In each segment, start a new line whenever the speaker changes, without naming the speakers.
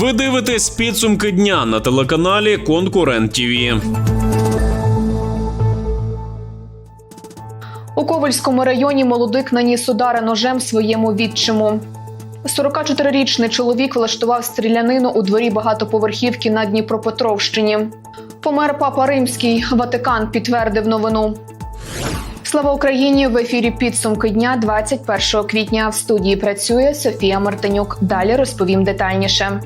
Ви дивитесь підсумки дня на телеканалі Конкурент ТІВІ.
У Ковальському районі молодик наніс удари ножем своєму відчиму. 44-річний чоловік влаштував стрілянину у дворі багатоповерхівки на Дніпропетровщині. Помер папа римський. Ватикан підтвердив новину. Слава Україні! В ефірі підсумки дня 21 квітня. В студії працює Софія Мартинюк. Далі розповім детальніше.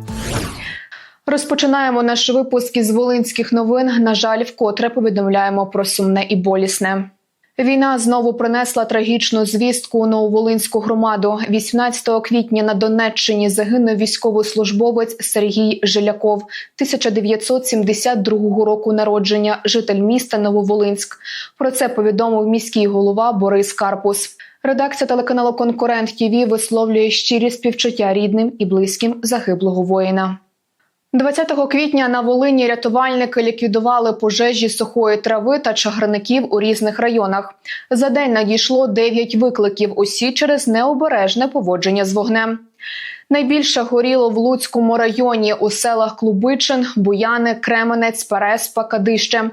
Розпочинаємо наш випуск із волинських новин. На жаль, вкотре повідомляємо про сумне і болісне. Війна знову принесла трагічну звістку у Нововолинську громаду. 18 квітня на Донеччині загинув військовослужбовець Сергій Жиляков, 1972 року народження, житель міста Нововолинськ. Про це повідомив міський голова Борис Карпус. Редакція телеканалу Конкурент ТІВІ висловлює щирі співчуття рідним і близьким загиблого воїна. 20 квітня на Волині рятувальники ліквідували пожежі сухої трави та чагарників у різних районах. За день надійшло 9 викликів. Усі через необережне поводження з вогнем. Найбільше горіло в Луцькому районі у селах Клубичин, Буяни, Кременець, Переспа, Кадище.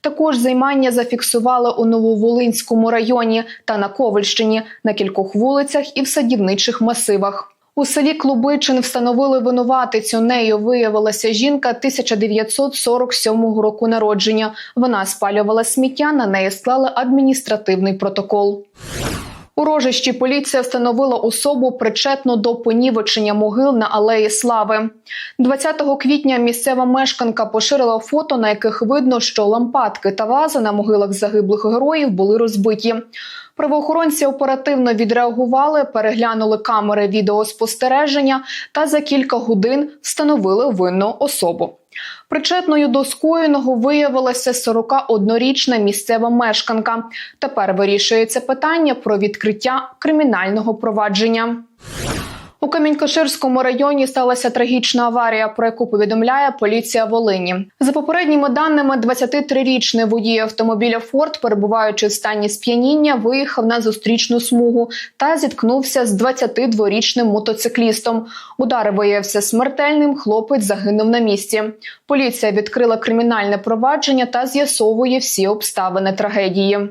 Також займання зафіксували у Нововолинському районі та на Ковальщині на кількох вулицях і в садівничих масивах. У селі Клубичин встановили винуватицю. Нею виявилася жінка 1947 року народження. Вона спалювала сміття. На неї склали адміністративний протокол. У рожищі поліція встановила особу причетну до понівечення могил на алеї Слави. 20 квітня місцева мешканка поширила фото, на яких видно, що лампадки та вази на могилах загиблих героїв були розбиті. Правоохоронці оперативно відреагували, переглянули камери відеоспостереження та за кілька годин встановили винну особу. Причетною до скоєного виявилася 41-річна місцева мешканка. Тепер вирішується питання про відкриття кримінального провадження. У Камінь-Каширському районі сталася трагічна аварія, про яку повідомляє поліція Волині. За попередніми даними, 23-річний водій автомобіля Форд, перебуваючи в стані сп'яніння, виїхав на зустрічну смугу та зіткнувся з 22-річним мотоциклістом. Удар виявився смертельним. Хлопець загинув на місці. Поліція відкрила кримінальне провадження та з'ясовує всі обставини трагедії.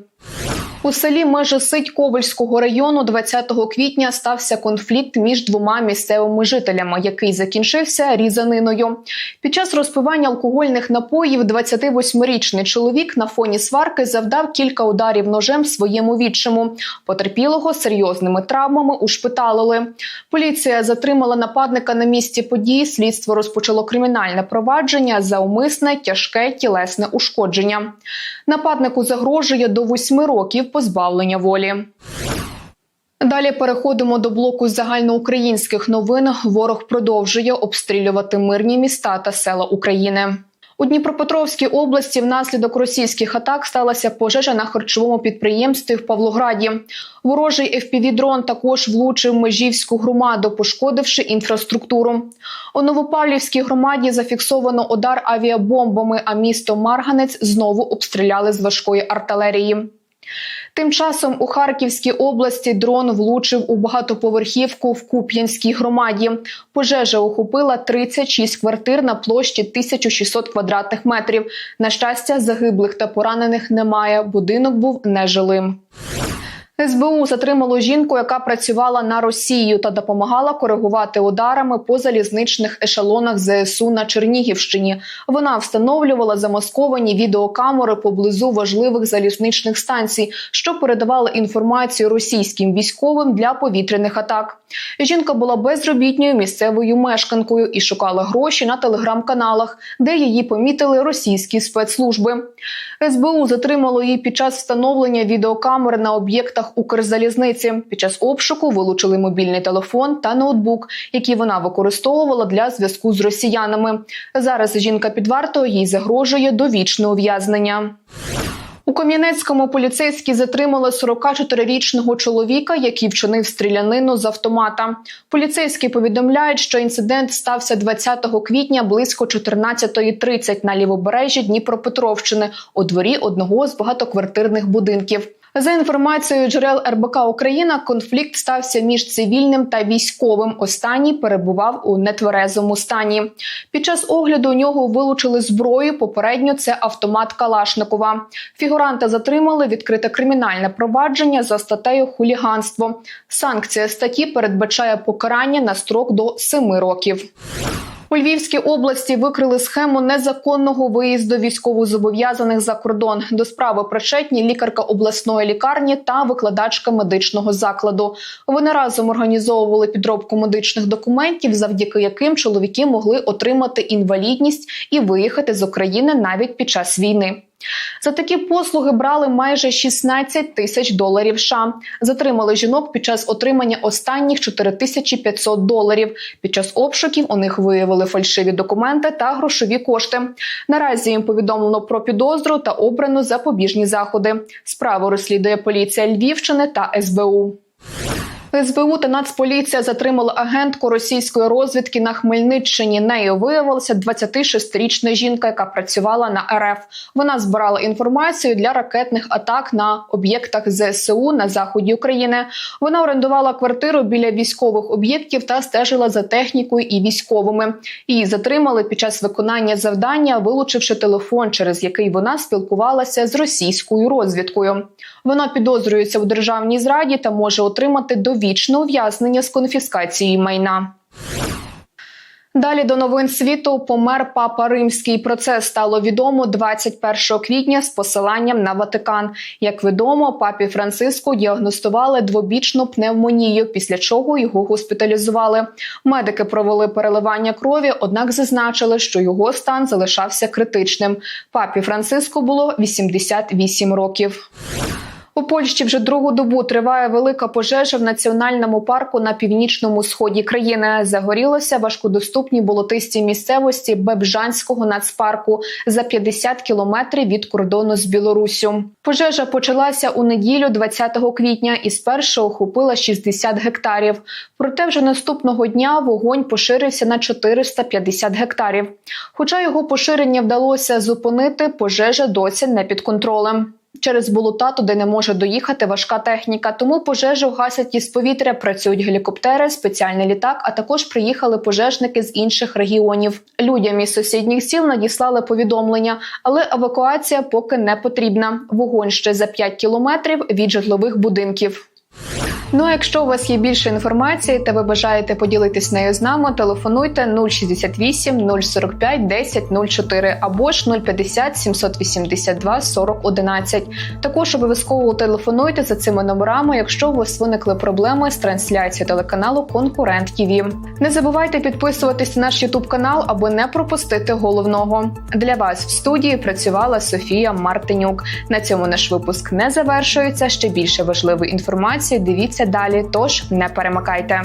У селі Межисить Ковальського району 20 квітня стався конфлікт між двома місцевими жителями, який закінчився різаниною. Під час розпивання алкогольних напоїв 28-річний чоловік на фоні сварки завдав кілька ударів ножем своєму відчиму. Потерпілого серйозними травмами ушпиталили. Поліція затримала нападника на місці події. Слідство розпочало кримінальне провадження за умисне тяжке тілесне ушкодження. Нападнику загрожує до 8 років позбавлення волі. Далі переходимо до блоку загальноукраїнських новин. Ворог продовжує обстрілювати мирні міста та села України. У Дніпропетровській області внаслідок російських атак сталася пожежа на харчовому підприємстві в Павлограді. Ворожий FPV-дрон також влучив межівську громаду, пошкодивши інфраструктуру. У Новопавлівській громаді зафіксовано удар авіабомбами, а місто Марганець знову обстріляли з важкої артилерії. Тим часом у Харківській області дрон влучив у багатоповерхівку в Куп'янській громаді. Пожежа охопила 36 квартир на площі 1600 квадратних метрів. На щастя, загиблих та поранених немає. Будинок був нежилим. СБУ затримало жінку, яка працювала на Росію та допомагала коригувати ударами по залізничних ешелонах ЗСУ на Чернігівщині. Вона встановлювала замасковані відеокамери поблизу важливих залізничних станцій, що передавали інформацію російським військовим для повітряних атак. Жінка була безробітньою місцевою мешканкою і шукала гроші на телеграм-каналах, де її помітили російські спецслужби. СБУ затримало її під час встановлення відеокамер на об'єктах Укрзалізниці. Під час обшуку вилучили мобільний телефон та ноутбук, які вона використовувала для зв'язку з росіянами. Зараз жінка під вартою їй загрожує довічне ув'язнення. У Кам'янецькому поліцейські затримали 44-річного чоловіка, який вчинив стрілянину з автомата. Поліцейські повідомляють, що інцидент стався 20 квітня близько 14.30 на лівобережжі Дніпропетровщини у дворі одного з багатоквартирних будинків. За інформацією джерел РБК Україна, конфлікт стався між цивільним та військовим. Останній перебував у нетверезому стані. Під час огляду нього вилучили зброю. Попередньо це автомат Калашникова. Фігуранта затримали відкрите кримінальне провадження за статтею хуліганство. Санкція статті передбачає покарання на строк до 7 років. У Львівській області викрили схему незаконного виїзду військовозобов'язаних за кордон. До справи причетні лікарка обласної лікарні та викладачка медичного закладу. Вони разом організовували підробку медичних документів, завдяки яким чоловіки могли отримати інвалідність і виїхати з України навіть під час війни. За такі послуги брали майже 16 тисяч доларів. США. затримали жінок під час отримання останніх 4500 доларів. Під час обшуків у них виявили фальшиві документи та грошові кошти. Наразі їм повідомлено про підозру та обрано запобіжні заходи. Справу розслідує поліція Львівщини та СБУ. СБУ та Нацполіція затримали агентку російської розвідки на Хмельниччині. Нею виявилася 26-річна жінка, яка працювала на РФ. Вона збирала інформацію для ракетних атак на об'єктах ЗСУ на заході України. Вона орендувала квартиру біля військових об'єктів та стежила за технікою і військовими. Її затримали під час виконання завдання, вилучивши телефон, через який вона спілкувалася з російською розвідкою. Вона підозрюється у державній зраді та може отримати довічне ув'язнення з конфіскацією майна. Далі до новин світу помер папа римський. Про це стало відомо 21 квітня з посиланням на Ватикан. Як відомо, папі Франциску діагностували двобічну пневмонію, після чого його госпіталізували. Медики провели переливання крові, однак зазначили, що його стан залишався критичним. Папі Франциску було 88 років. У Польщі вже другу добу триває велика пожежа в національному парку на північному сході країни. Загорілося важкодоступні болотисті місцевості Бебжанського нацпарку за 50 кілометрів від кордону з Білоруссю. Пожежа почалася у неділю, 20 квітня, і спершу охопила 60 гектарів. Проте вже наступного дня вогонь поширився на 450 гектарів. Хоча його поширення вдалося зупинити, пожежа досі не під контролем. Через болота туди не може доїхати важка техніка, тому пожежу гасять із повітря. Працюють гелікоптери, спеціальний літак. А також приїхали пожежники з інших регіонів. Людям із сусідніх сіл надіслали повідомлення, але евакуація поки не потрібна. Вогонь ще за 5 кілометрів від житлових будинків. Ну, а якщо у вас є більше інформації та ви бажаєте поділитись нею з нами, телефонуйте 068 045 10 04 або ж 050 782 40 11. Також обов'язково телефонуйте за цими номерами, якщо у вас виникли проблеми з трансляцією телеканалу Конкурент ТІВІ. Не забувайте підписуватись на наш Ютуб канал, аби не пропустити головного. Для вас в студії працювала Софія Мартинюк. На цьому наш випуск не завершується. Ще більше важливої інформації. Дивіться далі. Тож не перемикайте.